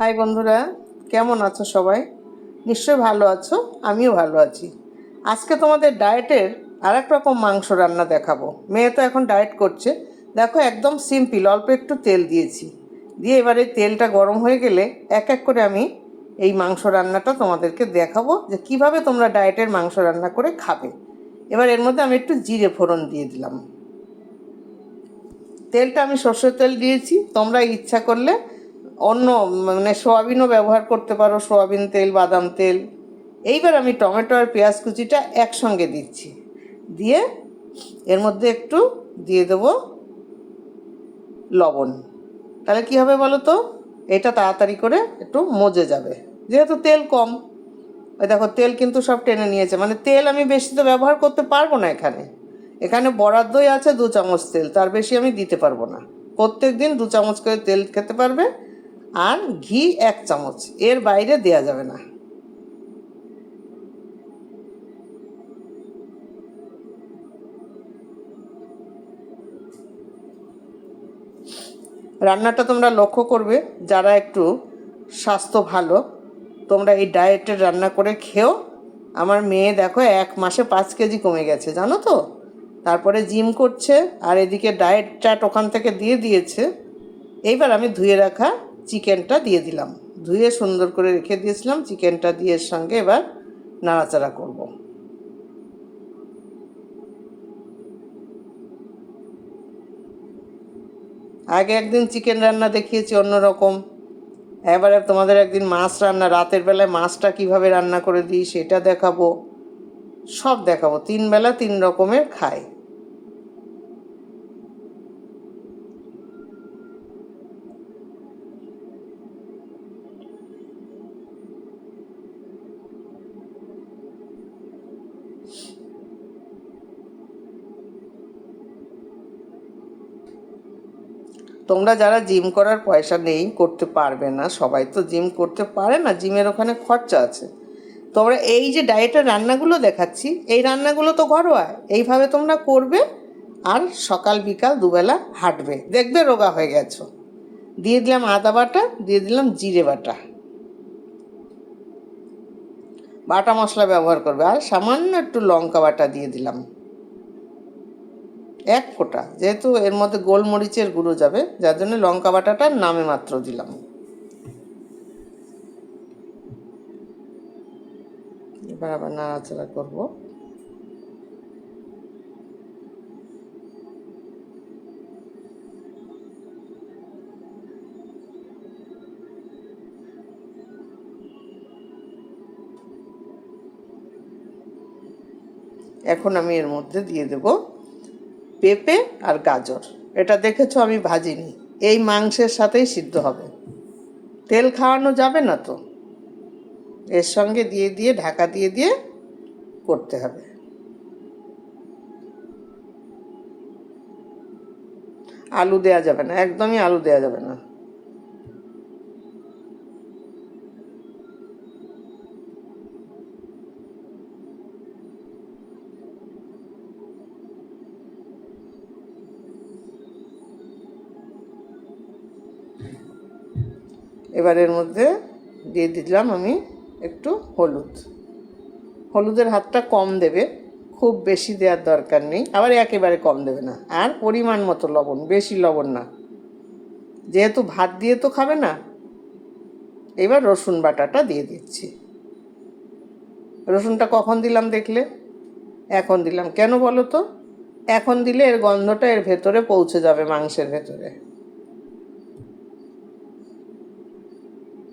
High বন্ধুরা, কেমন আছো সবাই? নিশ্চয়ই ভালো আছো, আমিও ভালো আছি। আজকে তোমাদের ডায়েটের আর এক রকম মাংস রান্না দেখাবো। মেয়ে তো এখন ডায়েট করছে। দেখো, একদম সিম্পল, অল্প একটু তেল দিয়েছি। দিয়ে এবারে তেলটা গরম হয়ে গেলে এক এক করে আমি এই মাংস রান্নাটা তোমাদেরকে দেখাবো যে কীভাবে তোমরা ডায়েটের মাংস রান্না করে খাবে। এবার এর মধ্যে আমি একটু জিরে ফোড়ন দিয়ে দিলাম। তেলটা আমি সর্ষের তেল দিয়েছি। তোমরা ইচ্ছা করলে অন্য মানে সোয়াবিনও ব্যবহার করতে পারো, সোয়াবিন তেল, বাদাম তেল। এইবার আমি টমেটো আর পেঁয়াজ কুচিটা একসঙ্গে দিচ্ছি। দিয়ে এর মধ্যে একটু দিয়ে দেবো লবণ। তাহলে কী হবে বলো তো? এটা তাড়াতাড়ি করে একটু মজে যাবে। যেহেতু তেল কম, ওই দেখো তেল কিন্তু সব টেনে নিয়েছে। মানে তেল আমি বেশি তো ব্যবহার করতে পারব না এখানে। এখানে বরাদ্দই আছে দু চামচ তেল, তার বেশি আমি দিতে পারব না। প্রত্যেক দিন দু চামচ করে তেল খেতে পারবে আর ঘি এক চামচ। এর বাইরে দেয়া যাবে না। রান্নাটা তোমরা লক্ষ্য করবে, যারা একটু স্বাস্থ্য ভালো, তোমরা এই ডায়েটের রান্না করে খেও। আমার মেয়ে দেখো এক মাসে পাঁচ কেজি কমে গেছে, জানো তো? তারপরে জিম করছে আর এদিকে ডায়েট চাট ওখান থেকে দিয়ে দিয়েছে। এইবার আমি ধুয়ে রাখা চিকেনটা দিয়ে দিলাম। ধুয়ে সুন্দর করে রেখে দিয়েছিলাম। চিকেনটা দিয়ে সঙ্গে এবার নাড়াচাড়া করব। আগে একদিন চিকেন রান্না দেখিয়েছি অন্যরকম। এবারে তোমাদের একদিন মাছ রান্না, রাতের বেলায় মাছটা কীভাবে রান্না করে দিই সেটা দেখাবো। সব দেখাবো। তিন বেলা তিন রকমের খাই তোমরা যারা জিম করার পয়সা নেই, করতে পারবে না। সবাই তো জিম করতে পারে না, জিমের ওখানে খরচা আছে। তোমরা এই যে ডায়েটের রান্নাগুলো দেখাচ্ছি, এই রান্নাগুলো তো ঘরোয়া। এইভাবে তোমরা করবে আর সকাল, বিকাল, দুবেলা হাঁটবে। দেখবে রোগা হয়ে গেছো। দিয়ে দিলাম আদা বাটা, দিয়ে দিলাম জিরে বাটা। বাটা মশলা ব্যবহার করবে। আর সামান্য একটু লঙ্কা বাটা দিয়ে দিলাম। এক ফোঁটা। যেহেতু এর মধ্যে গোলমরিচের গুঁড়ো যাবে, যার জন্য লঙ্কা বাটাটা নামে মাত্র দিলাম। এবার আবার নাড়াচাড়া করব। এখন আমি এর মধ্যে দিয়ে দেবো পেঁপে আর গাজর। এটা দেখেছ আমি ভাজিনি। এই মাংসের সাথেই সিদ্ধ হবে। তেল খাওয়ানো যাবে না তো? এর সঙ্গে দিয়ে দিয়ে, ঢাকা দিয়ে দিয়ে করতে হবে। আলু দেয়া যাবে না। একদমই আলু দেয়া যাবে না। এবার এর মধ্যে দিয়ে দিলাম আমি একটু হলুদ। হলুদের হাতটা কম দেবে, খুব বেশি দেওয়ার দরকার নেই, আবার একেবারে কম দেবে না। আর পরিমাণ মতো লবণ, বেশি লবণ না। যেহেতু ভাত দিয়ে তো খাবে না, এবার রসুন বাটাটা দিয়ে দিচ্ছি। রসুনটা কখন দিলাম দেখলে? এখন দিলাম। কেন বলো তো? এখন দিলে এর গন্ধটা এর ভেতরে পৌঁছে যাবে, মাংসের ভেতরে।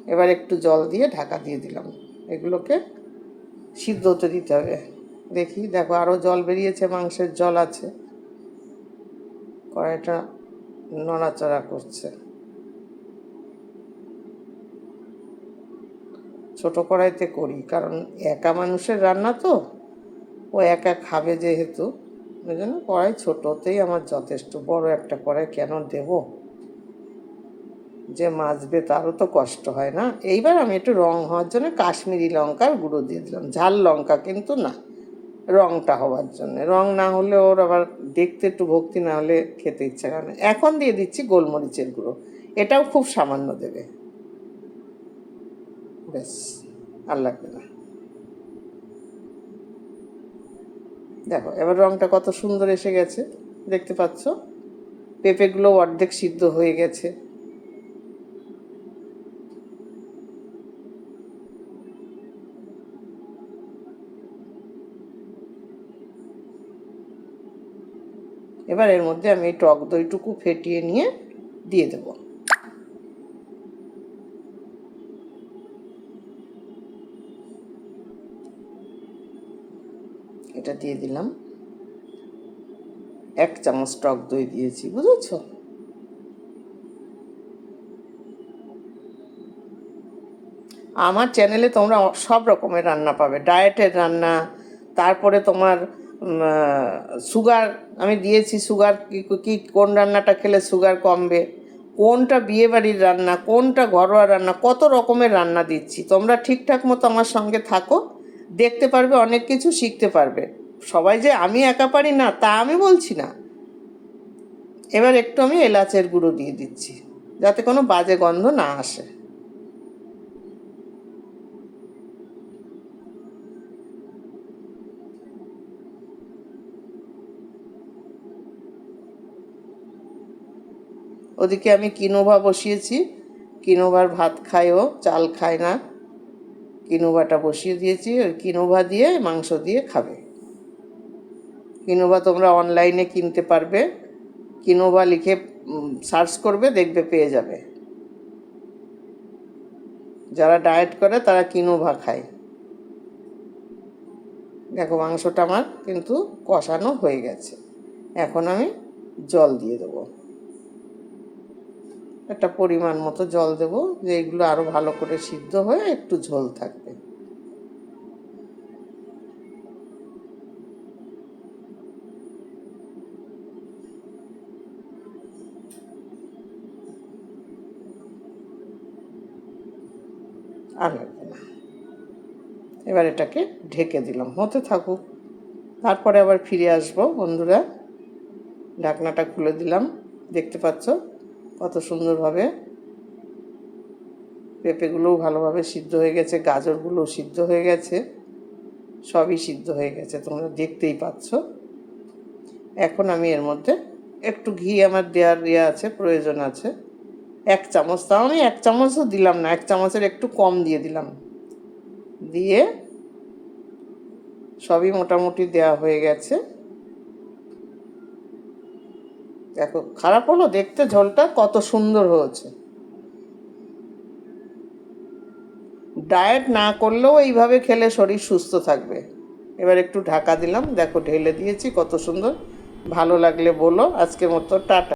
এবার একটু জল দিয়ে ঢাকা দিয়ে দিলাম। এগুলোকে সিদ্ধ হতে দিতে হবে। দেখি, দেখো আরও জল বেরিয়েছে, মাংসের জল আছে। কড়াইটা নড়াচড়া করছে। ছোট কড়াইতে করি, কারণ একা মানুষের রান্না তো। ও একা খাবে যেহেতু। ওই জন্য কড়াই ছোটোতেই আমার যথেষ্ট। বড় একটা কড়াই কেন দেবো? যে মাজবে তারও তো কষ্ট হয় না। এইবার আমি একটু রং হওয়ার জন্য কাশ্মীরি লঙ্কার গুঁড়ো দিয়ে দিলাম। ঝাল লঙ্কা কিন্তু না, রংটা হওয়ার জন্য। রং না হলে ওর আবার দেখতে একটু ভক্তি না হলে খেতে ইচ্ছা করে না। এখন দিয়ে দিচ্ছি গোলমরিচের গুঁড়ো। এটাও খুব সামান্য দেবে। ব্যাস, আর লাগবে না। দেখো, এবার রংটা কত সুন্দর এসে গেছে। দেখতে পাচ্ছ? পেঁপেগুলো অর্ধেক সিদ্ধ হয়ে গেছে। এবার এর মধ্যে আমি এই টক দইটুকু ফেটিয়ে নিয়ে দিয়ে দেবো। এটা দিয়ে দিলাম। এক চামচ টক দই দিয়েছি, বুঝেছ? আমার চ্যানেলে তোমরা সব রকমের রান্না পাবে। ডায়েটের রান্না, তারপরে তোমার সুগার, আমি দিয়েছি সুগার কি, কোন রান্নাটা খেলে সুগার কমবে? কোনটা বিয়েবাড়ির রান্না, কোনটা ঘরোয়া রান্না, কত রকমের রান্না দিচ্ছি? তোমরা ঠিকঠাক মতো আমার সঙ্গে থাকো, দেখতে পারবে, অনেক কিছু শিখতে পারবে। সবাই যে আমি একা পারি না, তা আমি বলছি না। এবার একটু আমি এলাচের গুঁড়ো দিয়ে দিচ্ছি, যাতে কোনো বাজে গন্ধ না আসে। ওদিকে আমি কিনোভা বসিয়েছি। কিনোভার ভাত খায়ও, চাল খায় না। কিনোভাটা বসিয়ে দিয়েছি, ওই কিনোভা দিয়ে মাংস দিয়ে খাবে। কিনোভা তোমরা অনলাইনে কিনতে পারবে। কিনোভা লিখে সার্চ করবে, দেখবে, পেয়ে যাবে। যারা ডায়েট করে, তারা কিনোভা খায়। দেখো, মাংসটা আমার কিন্তু কষানো হয়ে গেছে। এখন আমি জল দিয়ে দেবো। একটা পরিমাণ মতো জল দেব, যে এগুলো আরও ভালো করে সিদ্ধ হয়ে একটু ঝোল থাকবে। না। এবার এটাকে ঢেকে দিলাম, হতে থাকুক। তারপরে আবার ফিরে আসব, বন্ধুরা। ঢাকনাটা খুলে দিলাম, দেখতে পাচ্ছ? কত সুন্দরভাবে পেঁপেগুলোও ভালোভাবে সিদ্ধ হয়ে গেছে, গাজরগুলোও সিদ্ধ হয়ে গেছে, সবই সিদ্ধ হয়ে গেছে, তোমরা দেখতেই পাচ্ছ। এখন আমি এর মধ্যে একটু ঘি আমার দেওয়ার ইয়ে আছে, প্রয়োজন আছে। এক চামচ, তাও আমি এক চামচও দিলাম না, এক চামচের একটু কম দিয়ে দিলাম। দিয়ে সবই মোটামুটি দেওয়া হয়ে গেছে। দেখো, খারাপ হলো দেখতে ঝোলটা কত সুন্দর হয়েছে। ডায়েট না করলেও এইভাবে খেলে শরীর সুস্থ থাকবে। এবার একটু ঢাকা দিলাম, দেখো ঢেলে দিয়েছি কত সুন্দর। ভালো লাগলে বলো, আজকের মতো টাটা।